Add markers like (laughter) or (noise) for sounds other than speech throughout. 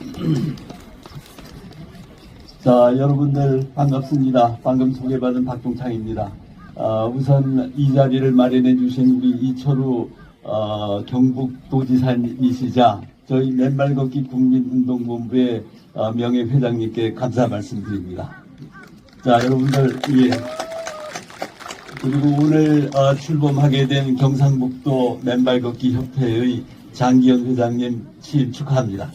(clears throat) 자, 여러분들 반갑습니다. 방금 소개받은 박종창입니다. 어, 우선 이 자리를 마련해 주신 우리 이철우 어, 경북도지사님이시자 저희 맨발 걷기 국민운동본부의 어, 명예회장님께 감사 말씀드립니다. 자, 여러분들 예. 그리고 오늘 어, 출범하게 된 경상북도 맨발 걷기 협회의 장기현 회장님 취임 축하합니다.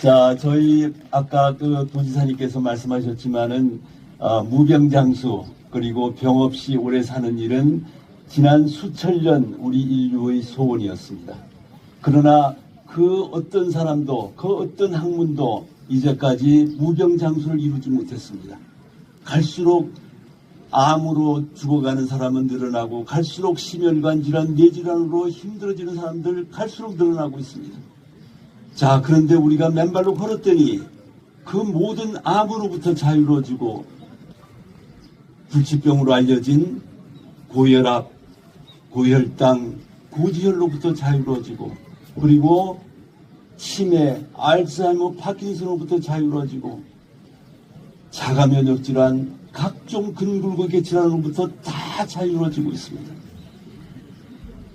자, 저희 아까 그 도지사님께서 말씀하셨지만은 어, 무병장수 그리고 병 없이 오래 사는 일은 지난 수천 년 우리 인류의 소원이었습니다. 그러나 그 어떤 사람도 그 어떤 학문도 이제까지 무병장수를 이루지 못했습니다. 갈수록 암으로 죽어가는 사람은 늘어나고 갈수록 심혈관 질환, 뇌질환으로 힘들어지는 사람들 갈수록 늘어나고 있습니다. 자, 그런데 우리가 맨발로 걸었더니 그 모든 암으로부터 자유로워지고 불치병으로 알려진 고혈압, 고혈당, 고지혈로부터 자유로워지고 그리고 치매, 알츠하이머, 파킨슨으로부터 자유로워지고 자가 면역 질환, 각종 근골격계 질환으로부터 다 자유로워지고 있습니다.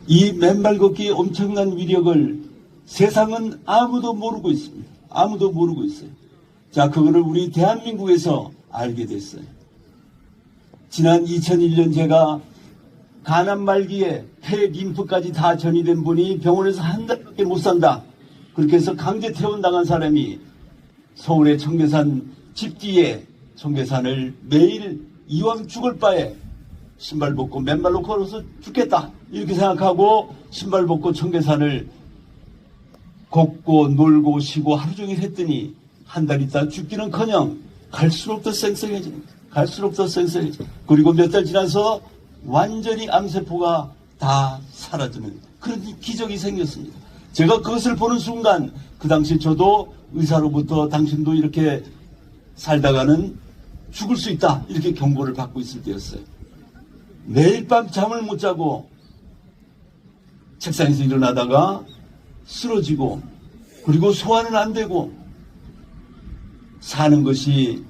이 맨발 걷기의 엄청난 위력을 세상은 아무도 모르고 있습니다. 아무도 모르고 있어요. 자, 그거를 우리 대한민국에서 알게 됐어요. 지난 2001년 제가 간암 말기에 폐 림프까지 다 전이된 분이 병원에서 한 달밖에 못 산다. 그렇게 해서 강제 퇴원당한 사람이 서울의 청계산 집 뒤에 청계산을 매일 이왕 죽을 바에 신발 벗고 맨발로 걸어서 죽겠다. 이렇게 생각하고 신발 벗고 청계산을 걷고 놀고 쉬고 하루 종일 했더니 한 달 있다 죽기는커녕 갈수록 더 쌩쌩해집니다. 갈수록 더 쌩쌩해져. 그리고 몇 달 지나서 완전히 암세포가 다 사라지는 그런 기적이 생겼습니다. 제가 그것을 보는 순간 그 당시 저도 의사로부터 당신도 이렇게 살다가는 죽을 수 있다 이렇게 경고를 받고 있을 때였어요. 매일 밤 잠을 못 자고 책상에서 일어나다가 쓰러지고 그리고 소화는 안 되고 사는 것이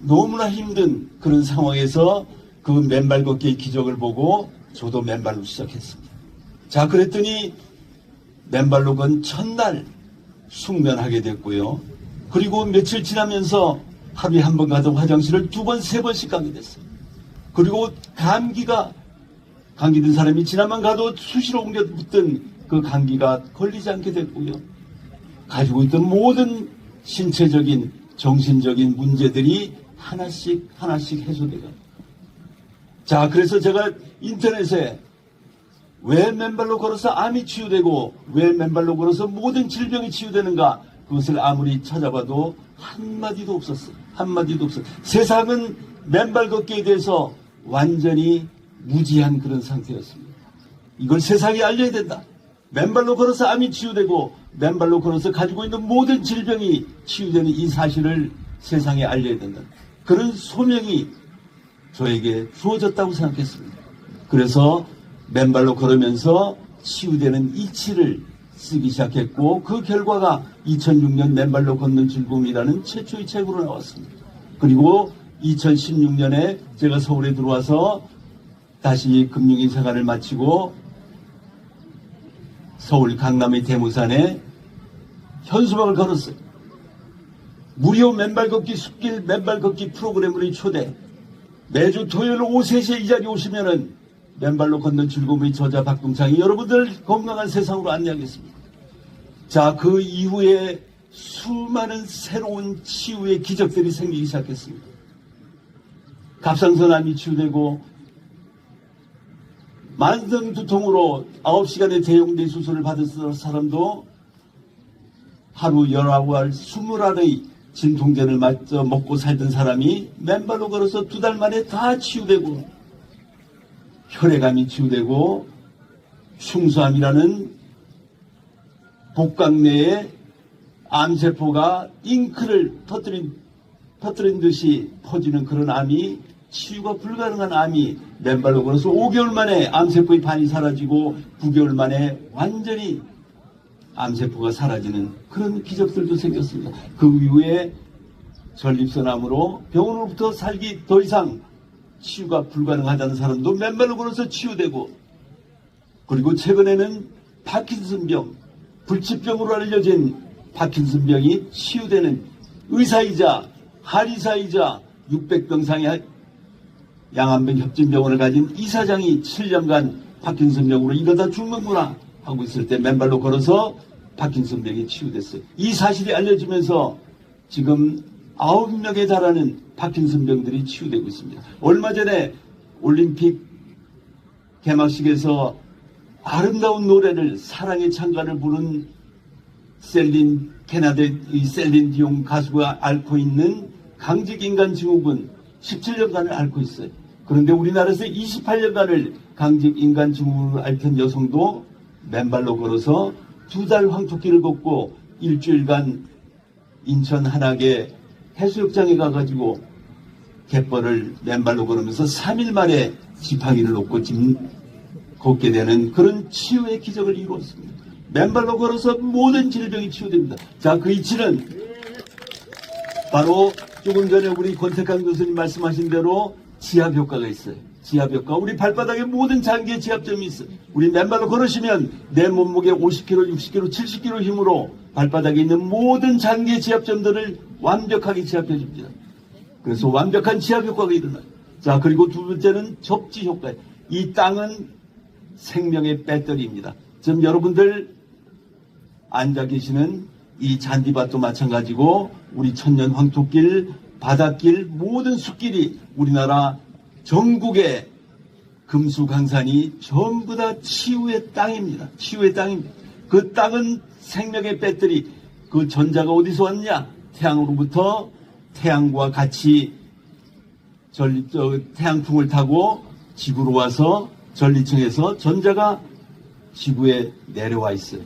너무나 힘든 그런 상황에서 그 맨발 걷기의 기적을 보고 저도 맨발로 시작했습니다. 자, 그랬더니 맨발로 건 첫날 숙면하게 됐고요. 그리고 며칠 지나면서 하루에 한 번 가던 화장실을 두 번, 세 번씩 가게 됐어요. 그리고 감기가 감기 든 사람이 지나만 가도 수시로 옮겨 붙던 그 감기가 걸리지 않게 됐고요. 가지고 있던 모든 신체적인 정신적인 문제들이 하나씩 하나씩 해소돼가. 자, 그래서 제가 인터넷에 왜 맨발로 걸어서 암이 치유되고 왜 맨발로 걸어서 모든 질병이 치유되는가 그것을 아무리 찾아봐도 한마디도 없었어요. 한마디도 없어요. 세상은 맨발 걷기에 대해서 완전히 무지한 그런 상태였습니다. 이걸 세상에 알려야 된다. 맨발로 걸어서 암이 치유되고 맨발로 걸어서 가지고 있는 모든 질병이 치유되는 이 사실을 세상에 알려야 된다. 그런 소명이 저에게 주어졌다고 생각했습니다. 그래서 맨발로 걸으면서 치유되는 이치를 쓰기 시작했고 그 결과가 2006년 맨발로 걷는 즐거움이라는 최초의 책으로 나왔습니다. 그리고 2016년에 제가 서울에 들어와서 다시 금융인 생활을 마치고 서울 강남의 대모산에 현수막을 걸었어요. 무료 맨발 걷기 숲길 맨발 걷기 프로그램으로 초대. 매주 토요일 오후 3시에 이 자리에 오시면은 맨발로 걷는 즐거움의 저자 박동창이 여러분들 건강한 세상으로 안내하겠습니다. 자, 그 이후에 수많은 새로운 치유의 기적들이 생기기 시작했습니다. 갑상선 암이 치유되고 만성 두통으로 9시간의 대용대 수술을 받은 사람도 하루 19알 20알의 진통제를 맞어 먹고 살던 사람이 맨발로 걸어서 두 달 만에 다 치유되고 혈액암이 치유되고 흉수암이라는 복강 내에 암세포가 잉크를 터뜨린, 터뜨린 듯이 퍼지는 그런 암이 치유가 불가능한 암이 맨발로 걸어서 5개월 만에 암세포의 반이 사라지고 9개월 만에 완전히 암세포가 사라지는 그런 기적들도 생겼습니다. 그 이후에 전립선암으로 병원으로부터 살기 더 이상 치유가 불가능하다는 사람도 맨발로 걸어서 치유되고 그리고 최근에는 파킨슨병, 불치병으로 알려진 파킨슨병이 치유되는 의사이자 한의사이자 600병상의 양안병 협진병원을 가진 이사장이 7년간 파킨슨 병으로 이러다 죽는구나 하고 있을 때 맨발로 걸어서 파킨슨 병이 치유됐어요. 이 사실이 알려지면서 지금 9명에 달하는 파킨슨 병들이 치유되고 있습니다. 얼마 전에 올림픽 개막식에서 아름다운 노래를 사랑의 창가를 부른 셀린 캐나다 이 셀린 디옹 가수가 앓고 있는 강직 인간 증후군 17년간을 앓고 있어요. 그런데 우리나라에서 28년간을 강직 인간 증후군을 앓던 여성도 맨발로 걸어서 두 달 황토길을 걷고 일주일간 인천 한악의 해수욕장에 가가지고 갯벌을 맨발로 걸으면서 3일 만에 지팡이를 놓고 짐 걷게 되는 그런 치유의 기적을 이루었습니다. 맨발로 걸어서 모든 질병이 치유됩니다. 자, 그 이치는 바로 조금 전에 우리 권태강 교수님 말씀하신 대로 지압 효과가 있어요. 지압 효과. 우리 발바닥에 모든 장기에 지압점이 있어요. 우리 맨발로 걸으시면 내 몸무게 50kg, 60kg, 70kg 힘으로 발바닥에 있는 모든 장기의 지압점들을 완벽하게 지압해 줍니다. 그래서 완벽한 지압 효과가 일어나요. 자, 그리고 두 번째는 접지 효과예요. 이 땅은 생명의 배터리입니다. 지금 여러분들 앉아 계시는 이 잔디밭도 마찬가지고 우리 천년 황토길, 바닷길, 모든 숲길이 우리나라 전국의 금수강산이 전부 다 치유의 땅입니다. 치유의 땅입니다. 그 땅은 생명의 배터리, 그 전자가 어디서 왔냐? 태양으로부터 태양과 같이 전리, 저, 태양풍을 타고 지구로 와서 전리층에서 전자가 지구에 내려와 있어요.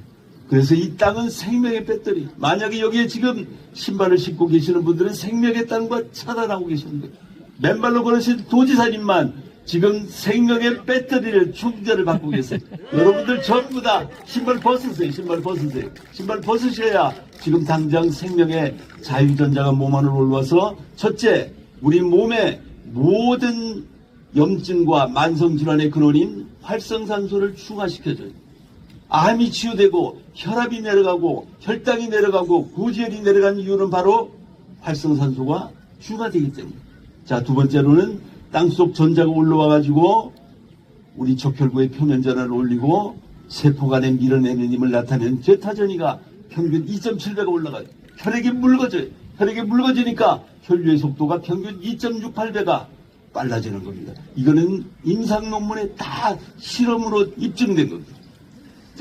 그래서 이 땅은 생명의 배터리. 만약에 여기에 지금 신발을 신고 계시는 분들은 생명의 땅과 차단하고 계시는 거예요. 맨발로 걸으신 도지사님만 지금 생명의 배터리를 충전을 받고 계세요. (laughs) 여러분들 전부 다 신발 벗으세요. 신발 벗으세요. 신발 벗으셔야 지금 당장 생명의 자유전자가 몸 안으로 올라와서 첫째, 우리 몸의 모든 염증과 만성질환의 근원인 활성산소를 중화시켜줘요. 암이 치유되고 혈압이 내려가고 혈당이 내려가고 고지혈이 내려간 이유는 바로 활성산소가 중화되기 때문에. 자, 두 번째로는 땅속 전자가 올라와 가지고 우리 적혈구의 표면 전화를 올리고 세포 간에 밀어내는 힘을 나타내는 제타전이가 평균 2.7배가 올라가요. 혈액이 묽어져요. 혈액이 묽어지니까 혈류의 속도가 평균 2.68배가 빨라지는 겁니다. 이거는 임상 논문에 다 실험으로 입증된 겁니다.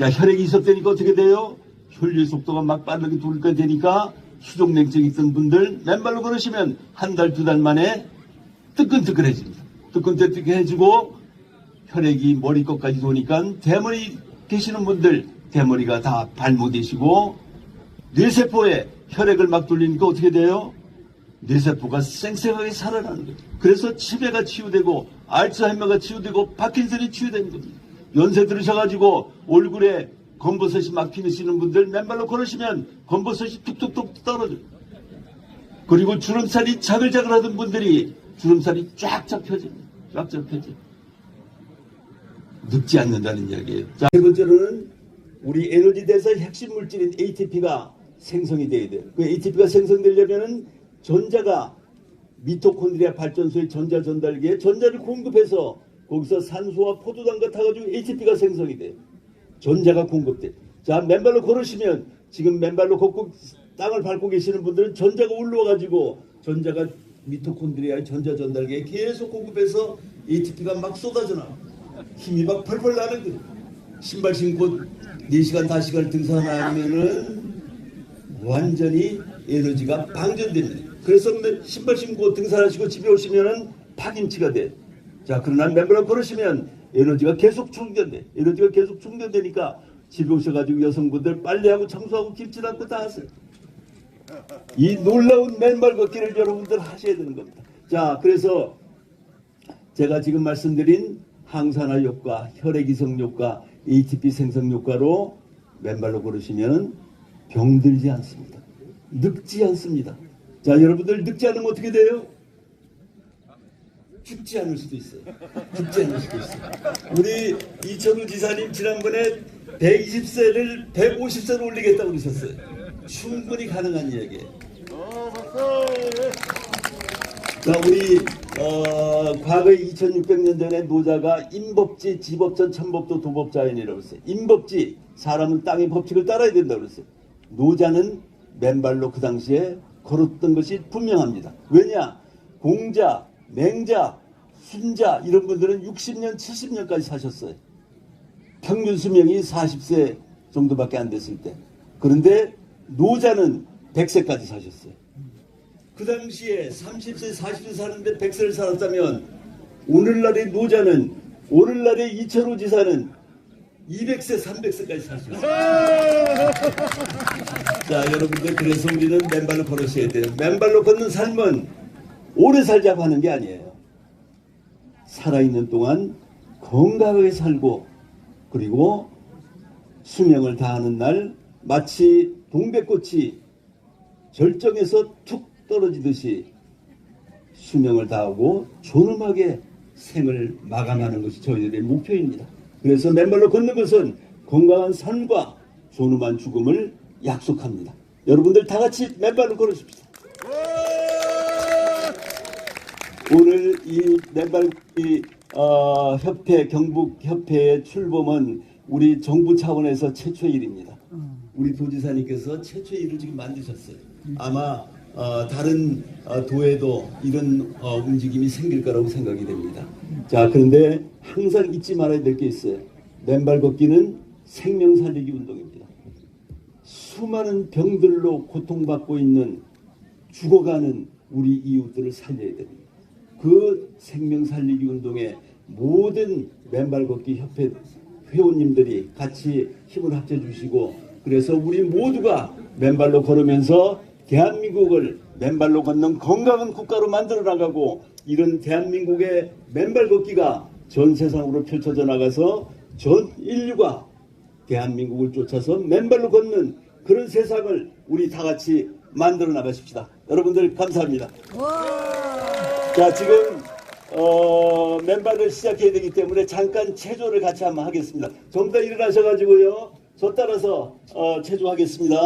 자, 혈액이 있었다니까 어떻게 돼요? 혈류의 속도가 막 빠르게 돌게 되니까 수족냉증 있던 분들 맨발로 걸으시면 한 달, 두 달 만에 뜨끈뜨끈해집니다. 뜨끈뜨끈해지고 혈액이 머리끝까지 도니까 대머리 계시는 분들 대머리가 다 발모되시고 뇌세포에 혈액을 막 돌리니까 어떻게 돼요? 뇌세포가 쌩쌩하게 살아나는 거예요. 그래서 치매가 치유되고 알츠하이머가 치유되고 파킨슨이 치유되는 겁니다. 연세 들으셔가지고 얼굴에 검버섯이 막 피시는 분들 맨발로 걸으시면 검버섯이 툭툭툭 떨어져요. 그리고 주름살이 자글자글 하던 분들이 주름살이 쫙쫙 펴집니다. 쫙쫙 펴져요. 늙지 않는다는 이야기예요. 자, 세 번째로는 우리 에너지 대사의 핵심 물질인 ATP가 생성이 돼야 돼요. 그 ATP가 생성되려면은 전자가 미토콘드리아 발전소의 전자 전달기에 전자를 공급해서 거기서 산소와 포도당과 타가지고 ATP가 생성이 돼요. 전자가 공급돼. 자, 맨발로 걸으시면 지금 맨발로 걷고 땅을 밟고 계시는 분들은 전자가 올라와가지고 전자가 미토콘드리아의 전자 전달기에 계속 공급해서 ATP가 막 쏟아져 나와. 힘이 막 펄펄 나는 거예요. 신발 신고 4시간, 5시간 등산하면은 완전히 에너지가 방전됩니다. 그래서 신발 신고 등산하시고 집에 오시면은 파김치가 돼. 자, 그러나 맨발로 걸으시면 에너지가 계속 충전돼. 에너지가 계속 충전되니까 집에 오셔가지고 여성분들 빨래하고 청소하고 김치 담고 다 하세요. 이 놀라운 맨발 걷기를 여러분들 하셔야 되는 겁니다. 자, 그래서 제가 지금 말씀드린 항산화 효과, 혈액 이성 효과, ATP 생성 효과로 맨발로 걸으시면 병들지 않습니다. 늙지 않습니다. 자, 여러분들 늙지 않으면 어떻게 돼요? 죽지 않을 수도 있어요. 죽지 않을 수도 있어요. 우리 이천우 지사님 지난번에 120세를 150세로 올리겠다고 그러셨어요. 충분히 가능한 이야기예요. 자, 우리 어, 과거에 2600년 전에 노자가 임법지, 지법전, 천법도 도법자연이라고 했어요. 임법지, 사람은 땅의 법칙을 따라야 된다고 그랬어요. 노자는 맨발로 그 당시에 걸었던 것이 분명합니다. 왜냐? 공자, 맹자, 순자 이런 분들은 60년, 70년까지 사셨어요. 평균 수명이 40세 정도밖에 안 됐을 때. 그런데 노자는 100세까지 사셨어요. 그 당시에 30세, 40세 사는데 100세를 살았다면 오늘날의 노자는 오늘날의 이철호 지사는 200세, 300세까지 사셨어요. 자, 여러분들 그래서 우리는 맨발로 걸으셔야 돼요. 맨발로 걷는 삶은 오래 살자고 하는 게 아니에요. 살아있는 동안 건강하게 살고 그리고 수명을 다하는 날 마치 동백꽃이 절정에서 툭 떨어지듯이 수명을 다하고 존엄하게 생을 마감하는 것이 저희들의 목표입니다. 그래서 맨발로 걷는 것은 건강한 삶과 존엄한 죽음을 약속합니다. 여러분들 다 같이 맨발로 걸으십시다. 오늘 이 맨발기 어, 협회 경북 협회의 출범은 우리 정부 차원에서 최초의 일입니다. 우리 도지사님께서 최초의 일을 지금 만드셨어요. 아마 어, 다른 어, 도에도 이런 어, 움직임이 생길 거라고 생각이 됩니다. 자 그런데 항상 잊지 말아야 될 게 있어요. 맨발 걷기는 생명 살리기 운동입니다. 수많은 병들로 고통받고 있는 죽어가는 우리 이웃들을 살려야 됩니다. 그 생명 살리기 운동에 모든 맨발 걷기 협회 회원님들이 같이 힘을 합쳐 주시고 그래서 우리 모두가 맨발로 걸으면서 대한민국을 맨발로 걷는 건강한 국가로 만들어 나가고 이런 대한민국의 맨발 걷기가 전 세상으로 펼쳐져 나가서 전 인류가 대한민국을 쫓아서 맨발로 걷는 그런 세상을 우리 다 같이 만들어 나가십시다. 여러분들 감사합니다. 자 지금 어, 맨발을 시작해야 되기 때문에 잠깐 체조를 같이 한번 하겠습니다. 전부 다 일어나셔가지고요. 저 따라서 어, 체조하겠습니다.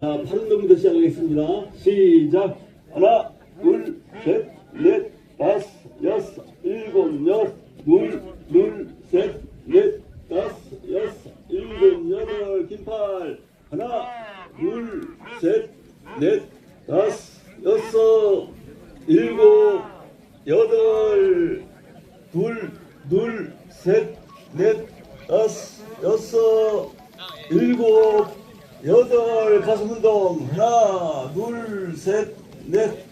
자, 팔 운동부터 시작하겠습니다. 시작. 하나, 둘, 셋, 넷, 다섯, 여섯, 일곱, 여덟, 둘, 둘, 셋, 넷, 다섯, 여섯, 일곱, 여덟, 긴팔. 하나, 둘, 셋, 넷, 다섯, 여섯, 일곱, 여덟, 둘, 둘, 셋, 넷, 다섯, 여섯, 일곱, 여덟, 가슴 운동. 하나, 둘, 셋, 넷,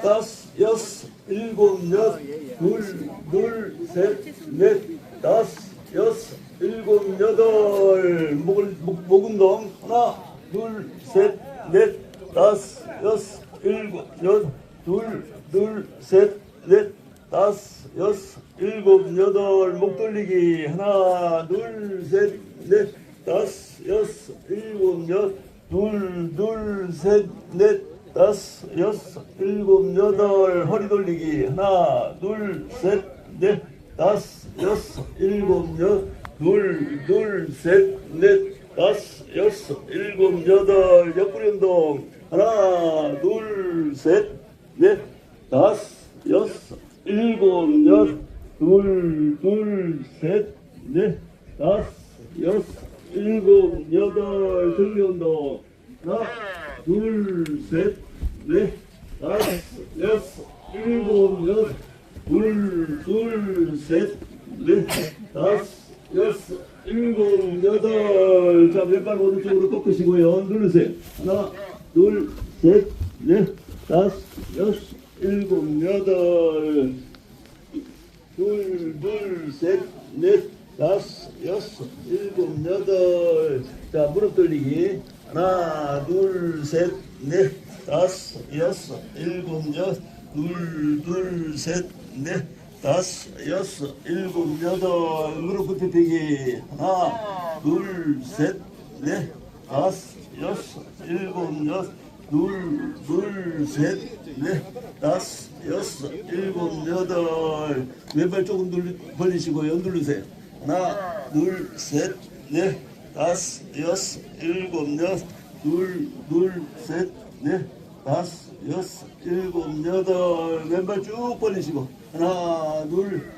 다섯, 여섯, 일곱, 여덟, 둘, 둘, 셋, 넷, 다섯, 여섯, 일곱, 여덟. 목을, 목, 목 운동. 하나, 둘, 셋, 넷, 다섯, 여섯, 일곱, 여덟, 둘, 둘, 셋, 넷, 다섯, 여섯, 일곱, 여덟. 목 돌리기. 하나, 둘, 셋, 넷, 다섯, 여섯, 일곱, 여덟, 둘, 둘, 셋, 넷, 다섯, 여섯, 일곱, 여덟. 허리 돌리기. 하나, 둘, 셋, 넷, 다섯, 여섯, 일곱, 여덟, 둘, 둘, 셋, 넷, 다섯, 여섯, 일곱, 여덟. 옆구리 운동. 하나, 둘, 셋, 넷, 다섯, 여섯, 일곱, 여덟, 둘, 둘, 셋, 넷, 다섯, 여섯, 일곱, 여덟, 등리 운동. 하나, 둘, 셋, 넷, 다섯, 여섯, 일곱, 여덟, 둘, 둘, 셋, 넷, 다섯, 여섯, 일곱, 여덟. 자, 왼발 오른쪽으로 꺾으시고요. 누르세요. 하나, 둘, 셋, 넷, 다섯, 여섯, 일곱, 여덟. 둘, 둘, 셋, 넷, 다섯, 여섯, 일곱, 여덟. 자, 무릎 돌리기. 하나, 둘, 셋, 넷, 다섯, 여섯, 일곱, 여덟. 둘, 둘, 셋, 넷, 다섯, 여섯, 일곱, 여덟. 무릎 끝에 대기. 하나, 둘, 셋, 넷, 다섯, 여섯, 일곱, 여섯. 둘, 둘, 셋, 넷, 다섯, 여섯, 일곱, 여덟. 왼발 조금 눌, 벌리시고 연 누르세요. 하나, 둘, 셋, 넷, 다섯, 여섯, 일곱, 여섯. 둘, 둘, 셋, 넷, 다섯, 여섯, 일곱, 여덟. 왼발 쭉 벌리시고. 하나, 둘,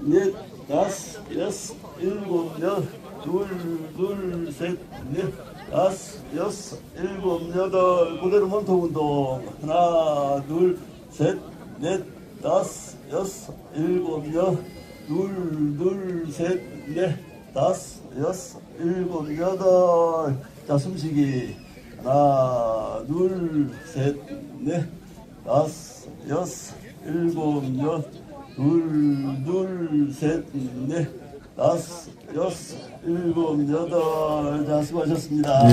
넷, 다섯, 여섯, 일곱, 여덟. 둘, 둘, 셋, 넷, 다섯, 여섯, 일곱, 여덟. 그대로 몸통 운동. 하나, 둘, 셋, 넷, 다섯, 여섯, 일곱, 여덟. 둘, 둘, 셋, 넷, 다섯, 여섯, 일곱, 여덟. 자, 숨쉬기. 하나, 둘, 셋, 넷, 다섯, 여섯, 일곱, 여덟. 둘, 둘, 셋, 넷, 다섯, 여섯, 일곱, 여덟. 자, 수고하셨습니다.